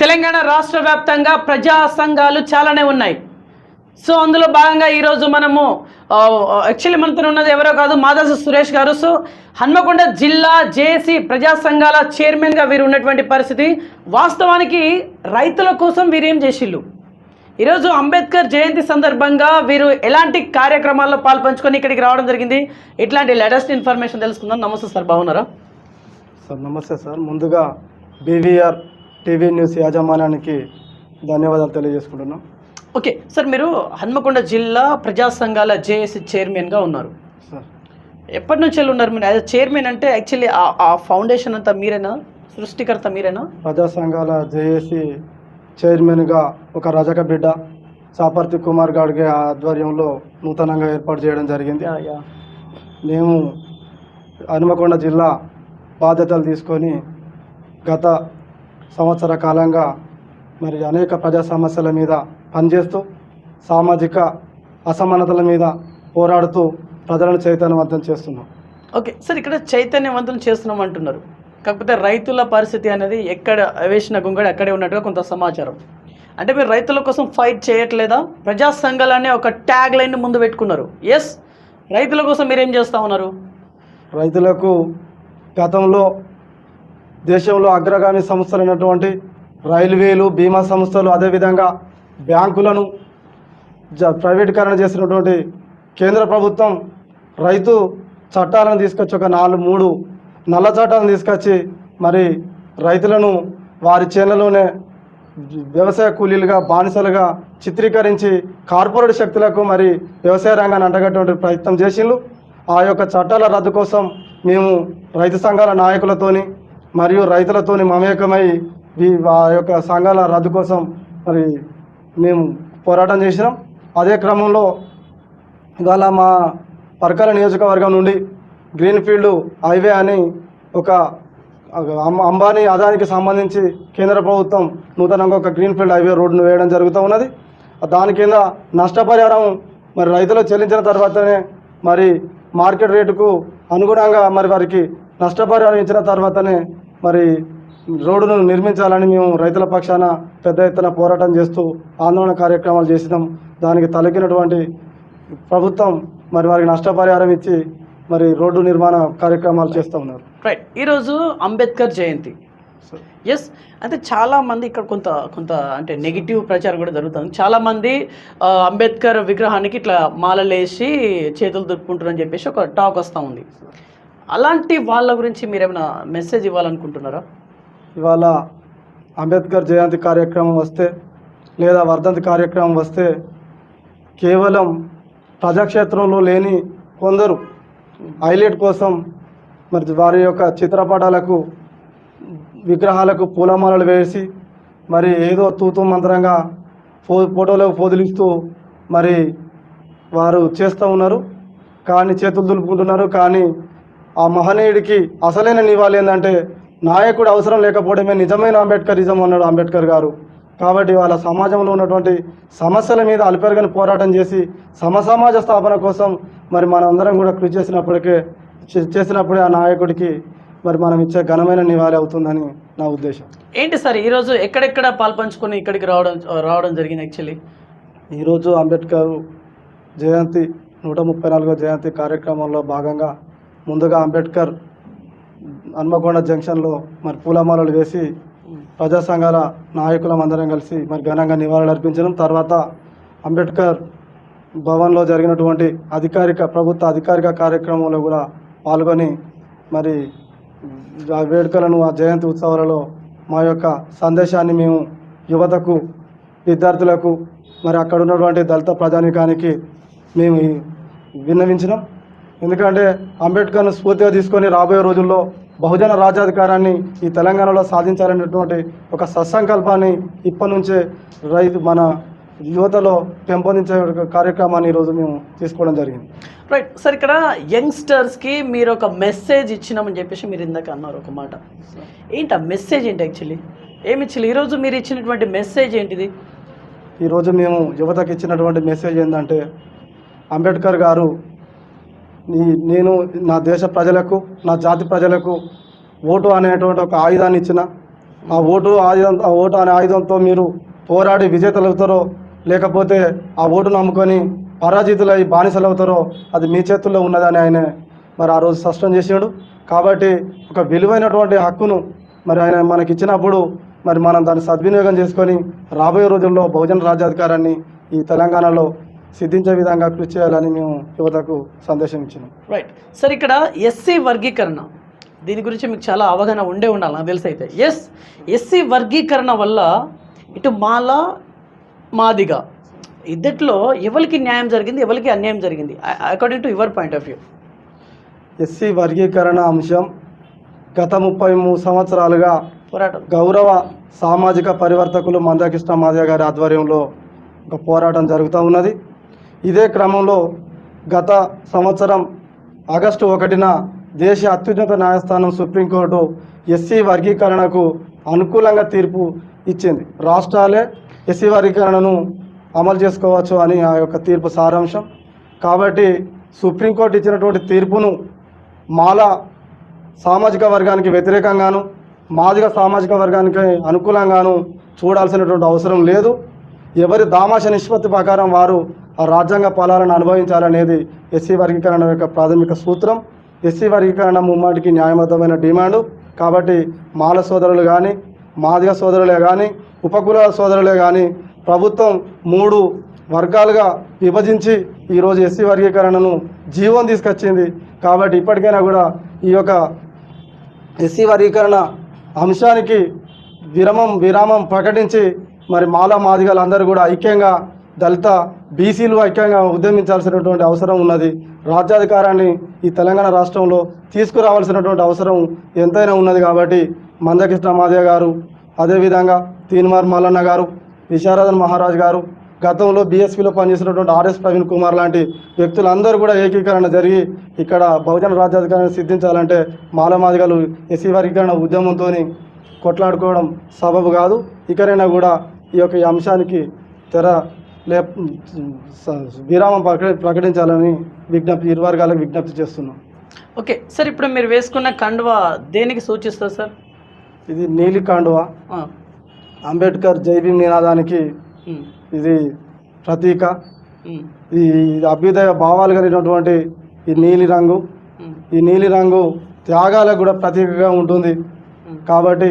తెలంగాణ రాష్ట్ర వ్యాప్తంగా ప్రజా సంఘాలు చాలానే ఉన్నాయి. సో అందులో భాగంగా ఈరోజు మనము యాక్చువల్లీ మనతో ఉన్నది ఎవరో కాదు మాదాసు సురేష్ గారు. సో హన్మకొండ జిల్లా జేఏసీ ప్రజా సంఘాల చైర్మన్గా వీరు ఉన్నటువంటి పరిస్థితి. వాస్తవానికి రైతుల కోసం వీరేం చేసిళ్ళు? ఈరోజు అంబేద్కర్ జయంతి సందర్భంగా వీరు ఎలాంటి కార్యక్రమాల్లో పాల్పంచుకొని ఇక్కడికి రావడం జరిగింది? ఇట్లాంటి లేటెస్ట్ ఇన్ఫర్మేషన్ తెలుసుకుందాం. నమస్తే సార్ బాగున్నారా? సార్ నమస్తే సార్. ముందుగా బీవీఆర్ టీవీ న్యూస్ యాజమాన్యానికి ధన్యవాదాలు తెలియజేసుకుంటున్నాం. ఓకే సార్ మీరు హన్మకొండ జిల్లా ప్రజా సంఘాల జేఏసీ చైర్మన్గా ఉన్నారు. సార్. ఎప్పటి నుంచి వెళ్ళి ఉన్నారు మీరు? యాజ్ చైర్మన్ అంటే యాక్చువల్లీ ఆ ఫౌండేషన్ అంతా మీరేనా? సృష్టికర్త మీరేనా? ప్రజా సంఘాల జేఏసీ చైర్మన్గా ఒక రజక బిడ్డ చాపర్తి కుమార్ గాడ్గే ఆధ్వర్యంలో నూతనంగా ఏర్పాటు చేయడం జరిగింది. మేము హనుమకొండ జిల్లా బాధ్యతలు తీసుకొని గత సంవత్సర కాలంగా మరి అనేక ప్రజా సమస్యల మీద పనిచేస్తూ సామాజిక అసమానతల మీద పోరాడుతూ ప్రజలను చైతన్యవంతం చేస్తున్నాం. ఓకే సార్ ఇక్కడ చైతన్యవంతులు చేస్తున్నాం అంటున్నారు కాకపోతే రైతుల పరిస్థితి అనేది ఎక్కడ వేసిన గుంగడి అక్కడే ఉన్నట్టుగా కొంత సమాచారం. అంటే మీరు రైతుల కోసం ఫైట్ చేయట్లేదా? ప్రజా సంఘాలనే ఒక ట్యాగ్ లైన్ ముందు పెట్టుకున్నారు. ఎస్ రైతుల కోసం మీరేం చేస్తా ఉన్నారు? రైతులకు గతంలో దేశంలో అగ్రగామి సంస్థలైనటువంటి రైల్వేలు బీమా సంస్థలు అదేవిధంగా బ్యాంకులను జ ప్రైవేటీకరణ చేసినటువంటి కేంద్ర ప్రభుత్వం రైతు చట్టాలను తీసుకొచ్చి ఒక నాలుగు మూడు నల్ల చట్టాలను తీసుకొచ్చి మరి రైతులను వారి చేనులోనే వ్యవసాయ కూలీలుగా బానిసలుగా చిత్రీకరించి కార్పొరేట్ శక్తులకు మరి వ్యవసాయ రంగాన్ని అంటగట్టే ప్రయత్నం చేసిండ్రు. ఆ యొక్క చట్టాల రద్దు కోసం మేము రైతు సంఘాల నాయకులతోని మరియు రైతులతోని మమేకమై ఈ ఆ యొక్క సంఘాల రద్దు కోసం మరి మేము పోరాటం చేసినాం. అదే క్రమంలో ఇవాళ మా పరకాల నియోజకవర్గం నుండి గ్రీన్ఫీల్డ్ హైవే అని ఒక అంబానీ అదానికి సంబంధించి కేంద్ర ప్రభుత్వం నూతనంగా ఒక గ్రీన్ఫీల్డ్ హైవే రోడ్డును వేయడం జరుగుతూ ఉన్నది. దాని కింద నష్టపరిహారం మరి రైతులు చెల్లించిన తర్వాతనే మరి మార్కెట్ రేటుకు అనుగుణంగా మరి వారికి నష్టపరిహారం ఇచ్చిన తర్వాతనే మరి రోడ్డును నిర్మించాలని మేము రైతుల పక్షాన పెద్ద ఎత్తున పోరాటం చేస్తూ ఆందోళన కార్యక్రమాలు చేసినాం. దానికి తలకినటువంటి ప్రభుత్వం మరి వారికి నష్టపరిహారం ఇచ్చి మరి రోడ్డు నిర్మాణ కార్యక్రమాలు చేస్తూ ఉన్నారు. రైట్ ఈరోజు అంబేద్కర్ జయంతి. ఎస్ అంటే చాలా మంది ఇక్కడ కొంత కొంత అంటే నెగిటివ్ ప్రచారం కూడా జరుగుతుంది. చాలా మంది ఆ, అంబేద్కర్ విగ్రహానికి ఇట్లా మాలలేసి చేతులు దులుపుకుంటారని చెప్పేసి ఒక టాక్ వస్తూ ఉంది. అలాంటి వాళ్ళ గురించి మీరు ఏమైనా మెసేజ్ ఇవ్వాలనుకుంటున్నారా? ఇవాళ అంబేద్కర్ జయంతి కార్యక్రమం వస్తే లేదా వర్ధంతి కార్యక్రమం వస్తే కేవలం ప్రజాక్షేత్రంలో లేని కొందరు హైలైట్ కోసం మరి వారి యొక్క చిత్రపటాలకు విగ్రహాలకు పూలమాలలు వేసి మరి ఏదో తూతూ మంత్రంగా ఫో ఫోటోలకు పొదిలిస్తూ మరి వారు చేస్తూ ఉన్నారు. కానీ చేతులు దులుపుకుంటున్నారు. కానీ ఆ మహనీయుడికి అసలైన నివాళి ఏంటంటే నాయకుడు అవసరం లేకపోవడమే నిజమైన అంబేద్కరిజం అన్నాడు అంబేద్కర్ గారు. కాబట్టి వాళ్ళ సమాజంలో ఉన్నటువంటి సమస్యల మీద అల్పెరగని పోరాటం చేసి సమసమాజ స్థాపన కోసం మరి మనందరం కూడా కృషి చేసినప్పటికే చేసినప్పుడే ఆ నాయకుడికి మరి మనం ఇచ్చే ఘనమైన నివాళి అవుతుందని నా ఉద్దేశం. ఏంటి సార్ ఈరోజు ఎక్కడెక్కడ పాల్పంచుకొని ఇక్కడికి రావడం రావడం జరిగింది యాక్చువల్లీ? ఈరోజు అంబేద్కర్ జయంతి నూట ముప్పై నాలుగో జయంతి కార్యక్రమంలో భాగంగా ముందుగా అంబేద్కర్ హన్మకొండ జంక్షన్లో మరి పూలమాలలు వేసి ప్రజా సంఘాల నాయకులం అందరం కలిసి మరి ఘనంగా నివాళులు అర్పించడం తర్వాత అంబేద్కర్ భవన్లో జరిగినటువంటి అధికారిక ప్రభుత్వ అధికారిక కార్యక్రమంలో కూడా పాల్గొని మరి ఆ వేడుకలను ఆ జయంతి ఉత్సవాలలో మా యొక్క సందేశాన్ని మేము యువతకు విద్యార్థులకు మరి అక్కడ ఉన్నటువంటి దళిత ప్రజానికానికి మేము విన్నవించినాం. ఎందుకంటే అంబేద్కర్ను స్ఫూర్తిగా తీసుకొని రాబోయే రోజుల్లో బహుజన రాజ్యాధికారాన్ని ఈ తెలంగాణలో సాధించాలనేటువంటి ఒక సత్సంకల్పాన్ని ఇప్పటి నుంచే రైతు మన యువతలో పెంపొందించే ఒక కార్యక్రమాన్ని ఈరోజు మేము తీసుకోవడం జరిగింది. రైట్ సార్ ఇక్కడ యంగ్స్టర్స్కి మీరు ఒక మెసేజ్ ఇచ్చినామని చెప్పేసి మీరు ఇందాక అన్నారు ఒక మాట. ఏంటి ఆ మెసేజ్ ఏంటి యాక్చువల్లీ? ఏమి ఇచ్చి ఈరోజు మీరు ఇచ్చినటువంటి మెసేజ్ ఏంటిది? ఈరోజు మేము యువతకు ఇచ్చినటువంటి మెసేజ్ ఏంటంటే అంబేద్కర్ గారు నేను నా దేశ ప్రజలకు నా జాతి ప్రజలకు ఓటు అనేటువంటి ఒక ఆయుధాన్ని ఇచ్చిన. ఆ ఓటు ఆయుధం ఆ ఓటు అనే ఆయుధంతో మీరు పోరాడి విజేతలు అవుతారో లేకపోతే ఆ ఓటు నమ్ముకొని పరాజితులై బానిసలు అవుతారో అది మీ చేతుల్లో ఉన్నదని ఆయన మరి ఆ రోజు స్పష్టం చేసాడు. కాబట్టి ఒక విలువైనటువంటి హక్కును మరి ఆయన మనకి ఇచ్చినప్పుడు మరి మనం దాన్ని సద్వినియోగం చేసుకొని రాబోయే రోజుల్లో బహుజన రాజ్యాధికారాన్ని ఈ తెలంగాణలో సిద్ధించే విధంగా కృషి చేయాలని మేము యువతకు సందేశం ఇచ్చినాం. రైట్ సార్ ఇక్కడ ఎస్సీ వర్గీకరణ దీని గురించి మీకు చాలా అవగాహన ఉండే ఉండాలి నాకు తెలిసి అయితే. ఎస్ ఎస్సీ వర్గీకరణ వల్ల ఇటు మాల మాదిగా ఇద్దట్లో ఎవరికి న్యాయం జరిగింది ఎవరికి అన్యాయం జరిగింది? According to your point of view SC వర్గీకరణ అంశం గత ముప్పై మూడు సంవత్సరాలుగా పోరాటం. గౌరవ సామాజిక పరివర్తకులు మందకృష్ణ మాదయ్య గారి ఆధ్వర్యంలో ఒక పోరాటం జరుగుతూ ఉన్నది. ఇదే క్రమంలో గత సంవత్సరం ఆగస్టు ఒకటిన దేశ అత్యున్నత న్యాయస్థానం సుప్రీంకోర్టు ఎస్సీ వర్గీకరణకు అనుకూలంగా తీర్పు ఇచ్చింది. రాష్ట్రాలే ఎస్సీ వర్గీకరణను అమలు చేసుకోవచ్చు అని ఆ యొక్క తీర్పు సారాంశం. కాబట్టి సుప్రీంకోర్టు ఇచ్చినటువంటి తీర్పును మాల సామాజిక వర్గానికి వ్యతిరేకంగాను మాదిగ సామాజిక వర్గానికి అనుకూలంగాను చూడాల్సినటువంటి అవసరం లేదు. ఎవరి దామాష నిష్పత్తి ప్రకారం వారు రాజ్యాంగ ఫలాలను అనుభవించాలనేది ఎస్సీ వర్గీకరణ యొక్క ప్రాథమిక సూత్రం. ఎస్సీ వర్గీకరణ ముమ్మాటికి న్యాయబద్ధమైన డిమాండు. కాబట్టి మాల సోదరులు కానీ మాదిగ సోదరులే కానీ ఉపకుల సోదరులే కానీ ప్రభుత్వం మూడు వర్గాలుగా విభజించి ఈరోజు ఎస్సీ వర్గీకరణను జీవం తీసుకొచ్చింది. కాబట్టి ఇప్పటికైనా కూడా ఈ యొక్క ఎస్సీ వర్గీకరణ అంశానికి విరమం విరామం ప్రకటించి మరి మాల మాదిగలందరూ కూడా ఐక్యంగా దళిత బీసీలు ఐక్యంగా ఉద్యమించాల్సినటువంటి అవసరం ఉన్నది. రాజ్యాధికారాన్ని ఈ తెలంగాణ రాష్ట్రంలో తీసుకురావాల్సినటువంటి అవసరం ఎంతైనా ఉన్నది కాబట్టి మందకృష్ణ మాదయ్య గారు అదేవిధంగా తీన్మార్ మల్లన్న గారు విశారదన్ మహారాజ్ గారు గతంలో బీఎస్పీలో పనిచేసినటువంటి ఆర్ఎస్ ప్రవీణ్ కుమార్ లాంటి వ్యక్తులందరూ కూడా ఏకీకరణ జరిగి ఇక్కడ బహుజన రాజ్యాధికారాన్ని సిద్ధించాలంటే మాలమాదిగలు ఎస్సీ వర్గీకరణ ఉద్యమంతో కొట్లాడుకోవడం సబబు కాదు. ఇకరైనా కూడా ఈ యొక్క అంశానికి తెర లే విరామం ప్రకటి ప్రకటించాలని విజ్ఞప్తి ఇరు వర్గాలకు విజ్ఞప్తి చేస్తున్నాం. ఓకే సార్ ఇప్పుడు మీరు వేసుకున్న కండువా దేనికి సూచిస్తుంది సార్? ఇది నీలి కాండువా. అంబేద్కర్ జైబీ నినాదానికి ఇది ప్రతీక. ఈ అభ్యుదయ భావాలు కలిగినటువంటి ఈ నీలి రంగు. ఈ నీలి రంగు త్యాగాలకు కూడా ప్రతీకగా ఉంటుంది. కాబట్టి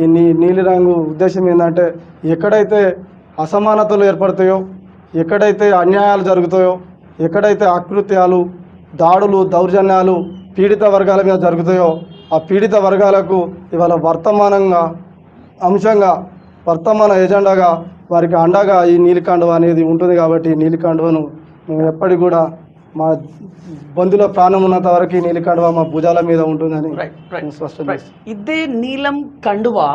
ఈ నీ నీలిరంగు ఉద్దేశం ఏంటంటే ఎక్కడైతే అసమానతలు ఏర్పడతాయో ఎక్కడైతే అన్యాయాలు జరుగుతాయో ఎక్కడైతే అకృత్యాలు దాడులు దౌర్జన్యాలు పీడిత వర్గాల మీద జరుగుతాయో ఆ పీడిత వర్గాలకు ఇవాళ వర్తమానంగా అంశంగా వర్తమాన ఎజెండాగా వారికి అండగా ఈ నీలికాండవ అనేది ఉంటుంది కాబట్టి ఈ నీలికాండవను మేము ఎప్పటికి కూడా మా బంధుల ప్రాణం ఉన్నంత వరకు ఈ నీలికాండవ మా భుజాల మీద ఉంటుందని స్పష్టం ఇదే నీలం కండువా?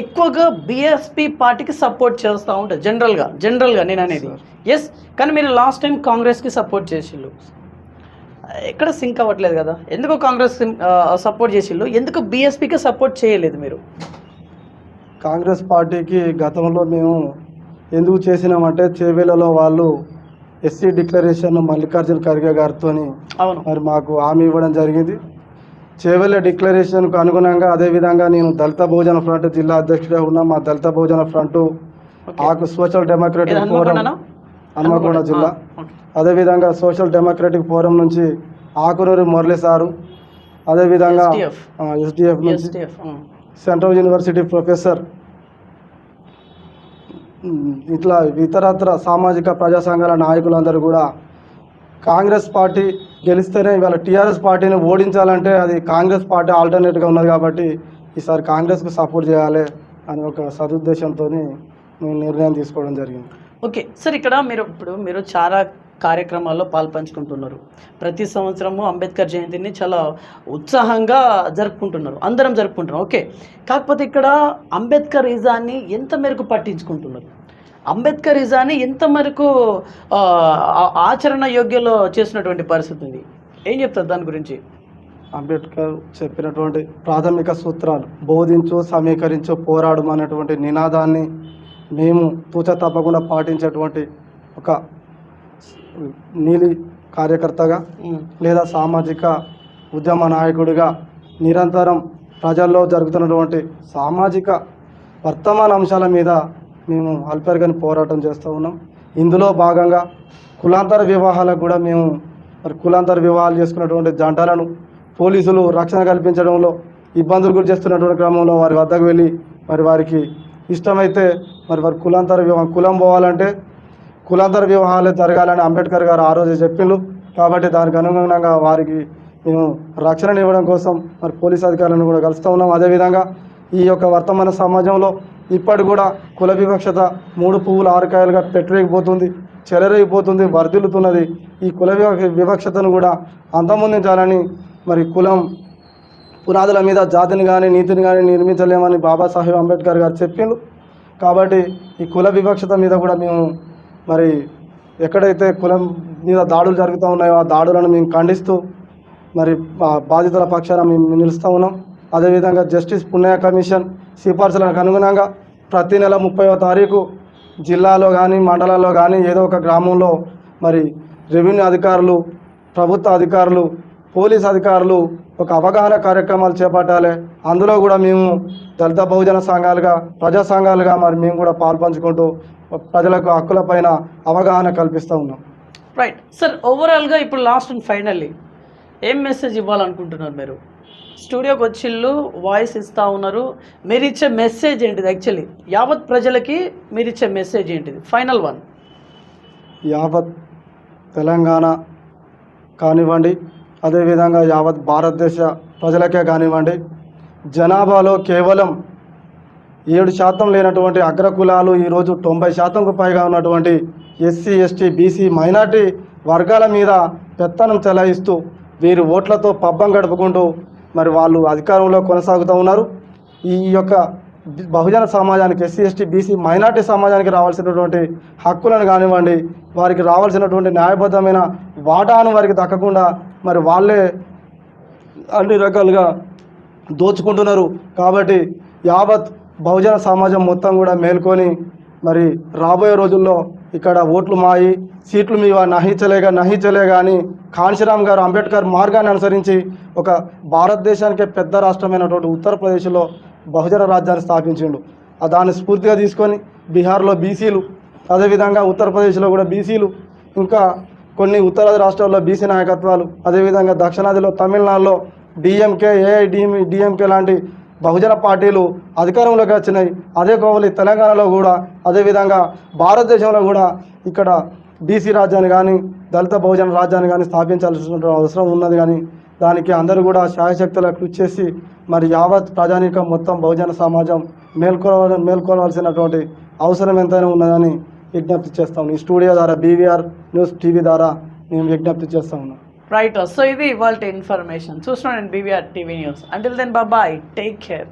ఎక్కువగా బిఎస్పి పార్టీకి సపోర్ట్ చేస్తూ ఉంటుంది. జనరల్గా జనరల్గా నేను అనేది. ఎస్ కానీ మీరు లాస్ట్ టైం కాంగ్రెస్కి సపోర్ట్ చేసిళ్ళు. ఎక్కడ సింక్ అవ్వట్లేదు కదా. ఎందుకు కాంగ్రెస్ సపోర్ట్ చేసిళ్ళు? ఎందుకు బీఎస్పీకి సపోర్ట్ చేయలేదు మీరు? కాంగ్రెస్ పార్టీకి గతంలో మేము ఎందుకు చేసినామంటే చేవేలలో వాళ్ళు ఎస్సీ డిక్లరేషన్ మల్లికార్జున ఖర్గే గారితో అవును. మరి మాకు హామీ ఇవ్వడం జరిగింది. చేవెళ్ళ డిక్లరేషన్కు అనుగుణంగా అదేవిధంగా నేను దళిత బహుజన ఫ్రంట్ జిల్లా అధ్యక్షుడిగా ఉన్న మా దళిత బహుజన ఫ్రంట్ ఆకు సోషల్ డెమోక్రటిక్ ఫోరం? హన్మకొండ జిల్లా. అదేవిధంగా సోషల్ డెమోక్రటిక్ ఫోరం నుంచి ఆకునూరి మురళి సారు అదేవిధంగా. ఎస్డిఎఫ్ నుంచి. సెంట్రల్ యూనివర్సిటీ ప్రొఫెసర్ ఇట్లా ఇతరత్ర సామాజిక ప్రజా సంఘాల నాయకులందరూ కూడా కాంగ్రెస్ పార్టీ గెలిస్తేనే ఇవాళ టీఆర్ఎస్ పార్టీని ఓడించాలంటే అది కాంగ్రెస్ పార్టీ ఆల్టర్నేట్గా ఉన్నది కాబట్టి ఈసారి కాంగ్రెస్కు సపోర్ట్ చేయాలి అని ఒక సదుద్దేశంతో మేము నిర్ణయం తీసుకోవడం జరిగింది. ఓకే సార్ ఇక్కడ మీరు ఇప్పుడు మీరు చాలా కార్యక్రమాల్లో పాల్పంచుకుంటున్నారు. ప్రతి సంవత్సరము అంబేద్కర్ జయంతిని చాలా ఉత్సాహంగా జరుపుకుంటున్నారు. అందరం జరుపుకుంటున్నారు ఓకే కాకపోతే ఇక్కడ అంబేద్కర్ ఇజాన్ని ఎంత మేరకు పట్టించుకుంటున్నారు? అంబేద్కర్ ఇజాన్ని ఎంత మేరకు ఆచరణ యోగ్యలో చేసినటువంటి పరిస్థితి ఉంది. ఏం చెప్తారు దాని గురించి? అంబేద్కర్ చెప్పినటువంటి ప్రాథమిక సూత్రాలు బోధించు సమీకరించు పోరాడు అనేటువంటి నినాదాన్ని మేము తూచ తప్పకుండా పాటించేటువంటి ఒక నీలి కార్యకర్తగా లేదా సామాజిక ఉద్యమ నాయకుడిగా నిరంతరం ప్రజల్లో జరుగుతున్నటువంటి సామాజిక వర్తమాన అంశాల మీద మేము అల్పరిగని పోరాటం చేస్తూ ఉన్నాం. ఇందులో భాగంగా కులాంతర వివాహాలకు కూడా మేము మరి కులాంతర వివాహాలు చేసుకున్నటువంటి జంటలను పోలీసులు రక్షణ కల్పించడంలో ఇబ్బందులు గురి చేస్తున్నటువంటి క్రమంలో వారి వద్దకు వెళ్ళి మరి వారికి ఇష్టమైతే మరి వారి కులాంతర వివాహం కులం పోవాలంటే కులాంతర వివాహాలు జరగాలని అంబేద్కర్ గారు ఆ రోజు చెప్పిండు. కాబట్టి దానికి అనుగుణంగా వారికి మేము రక్షణ ఇవ్వడం కోసం మరి పోలీస్ అధికారులను కూడా కలుస్తూ ఉన్నాం. అదేవిధంగా ఈ యొక్క వర్తమాన సమాజంలో ఇప్పటి కూడా కుల వివక్షత మూడు పువ్వులు ఆరకాయలుగా పెట్టరేగిపోతుంది చెలరేగిపోతుంది వర్ధిల్లుతున్నది. ఈ కుల వివక్షతను కూడా అంతమొందించాలని మరి కులం పునాదుల మీద జాతిని కానీ నీతిని కానీ నిర్మించలేమని బాబాసాహెబ్ అంబేద్కర్ గారు చెప్పిండు. కాబట్టి ఈ కుల వివక్షత మీద కూడా మేము మరి ఎక్కడైతే కులం మీద దాడులు జరుగుతూ ఉన్నాయో ఆ దాడులను మేము ఖండిస్తూ మరి బాధితుల పక్షాన మేము నిలుస్తూ ఉన్నాం. అదేవిధంగా జస్టిస్ పుణ్య కమిషన్ సిఫార్సులకు అనుగుణంగా ప్రతి నెల ముప్పైవ తారీఖు జిల్లాలో కానీ మండలాల్లో కానీ ఏదో ఒక గ్రామంలో మరి రెవెన్యూ అధికారులు ప్రభుత్వ అధికారులు పోలీస్ అధికారులు ఒక అవగాహన కార్యక్రమాలు చేపట్టాలి. అందులో కూడా మేము దళిత బహుజన సంఘాలుగా ప్రజా సంఘాలుగా మరి మేము కూడా పాల్పంచుకుంటూ ప్రజలకు హక్కులపైన అవగాహన కల్పిస్తూ ఉన్నాం. రైట్ సార్ ఓవరాల్గా ఇప్పుడు లాస్ట్ అండ్ ఫైనల్లీ ఏం మెసేజ్ ఇవ్వాలనుకుంటున్నారు మీరు? స్టూడియోకి వచ్చిళ్ళు వాయిస్ ఇస్తూ ఉన్నారు. మీరు ఇచ్చే మెసేజ్ ఏంటిది యాక్చువల్లీ యావత్ ప్రజలకి మీరు ఇచ్చే మెసేజ్ ఏంటిది? ఫైనల్ వన్ యావత్ తెలంగాణ కానివ్వండి అదేవిధంగా యావత్ భారతదేశ ప్రజలకే కానివ్వండి జనాభాలో కేవలం ఏడు శాతం లేనటువంటి అగ్రకులాలు ఈరోజు తొంభై శాతంకు పైగా ఉన్నటువంటి ఎస్సీ ఎస్టీ బీసీ మైనార్టీ వర్గాల మీద పెత్తనం చెలాయిస్తూ వీరి ఓట్లతో పబ్బం గడుపుకుంటూ మరి వాళ్ళు అధికారంలో కొనసాగుతూ ఉన్నారు. ఈ యొక్క బహుజన సమాజానికి ఎస్సీ ఎస్టీ బీసీ మైనార్టీ సమాజానికి రావాల్సినటువంటి హక్కులను కానివ్వండి వారికి రావాల్సినటువంటి న్యాయబద్ధమైన వాటాను వారికి దక్కకుండా మరి వాళ్ళే అన్ని రకాలుగా దోచుకుంటున్నారు. కాబట్టి యావత్ బహుజన సమాజం మొత్తం కూడా మేల్కొని మరి రాబోయే రోజుల్లో ఇక్కడ ఓట్లు మాయి సీట్లు మీ నహించలేగా నహించలేగా అని కాంశీరామ్ గారు అంబేద్కర్ మార్గాన్ని అనుసరించి ఒక భారతదేశానికే పెద్ద రాష్ట్రమైనటువంటి ఉత్తరప్రదేశ్లో బహుజన రాజ్యాన్ని స్థాపించిండు. ఆ దాన్ని స్ఫూర్తిగా తీసుకొని బీహార్లో బీసీలు అదేవిధంగా ఉత్తరప్రదేశ్లో కూడా బీసీలు ఇంకా కొన్ని ఉత్తరాది రాష్ట్రాల్లో బీసీ నాయకత్వాలు అదేవిధంగా దక్షిణాదిలో తమిళనాడులో డిఎంకే ఏఐడిఎం డిఎంకే లాంటి బహుజన పార్టీలు అధికారంలోకి వచ్చినాయి. అదే కోవలి తెలంగాణలో కూడా అదేవిధంగా భారతదేశంలో కూడా ఇక్కడ బీసీ రాజ్యాన్ని కానీ దళిత బహుజన రాజ్యాన్ని కానీ స్థాపించాల్సిన అవసరం ఉన్నది కానీ దానికి అందరూ కూడా శాయశక్తుల కృషి చేసి మరి యావత్ ప్రజానీకం మొత్తం బహుజన సమాజం మేల్కొల మేల్కొలవలసినటువంటి అవసరం ఎంతైనా ఉన్నదని విజ్ఞప్తి చేస్తాం ఈ స్టూడియో ద్వారా బీవీఆర్ న్యూస్ టీవీ ద్వారా మేము విజ్ఞప్తి చేస్తా ఉన్నాను రైట్ సో ఇది ఇవాళ ఇన్ఫర్మేషన్ చూస్తున్నాను BVR TV news until then బాబాయ్ టేక్ కేర్